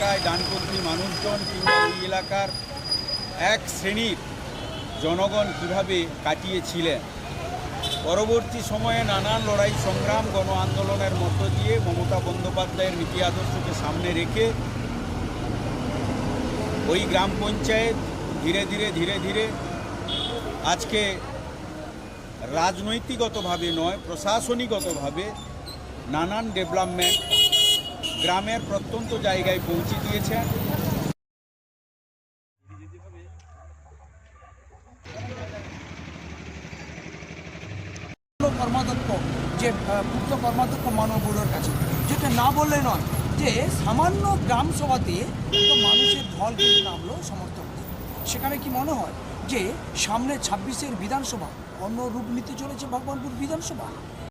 এলাকায় ডানপন্থী মানুষজন কিংবা ওই এলাকার এক শ্রেণির জনগণ কীভাবে কাটিয়েছিলেন? পরবর্তী সময়ে নানান লড়াই, সংগ্রাম, গণ আন্দোলনের মধ্য দিয়ে মমতা বন্দ্যোপাধ্যায়ের নীতি আদর্শকে সামনে রেখে ওই গ্রাম পঞ্চায়েত ধীরে ধীরে ধীরে ধীরে আজকে রাজনৈতিকগতভাবে নয়, প্রশাসনিকগতভাবে নানান ডেভেলপমেন্ট গ্রামের প্রত্যন্ত জায়গায় পৌঁছে কর্মাধ্যক্ষ, যে পূর্ত কর্মাধ্যক্ষ মানব বুড়োর কাছে। যেটা না বললে নয়, যে সামান্য গ্রাম সভাতে মানুষের ঢল কিন্তু নামলো সমর্থকদের। সেখানে কি মনে হয় যে সামনে ছাব্বিশের বিধানসভা অন্য রূপ নিতে চলেছে ভগবানপুর বিধানসভা?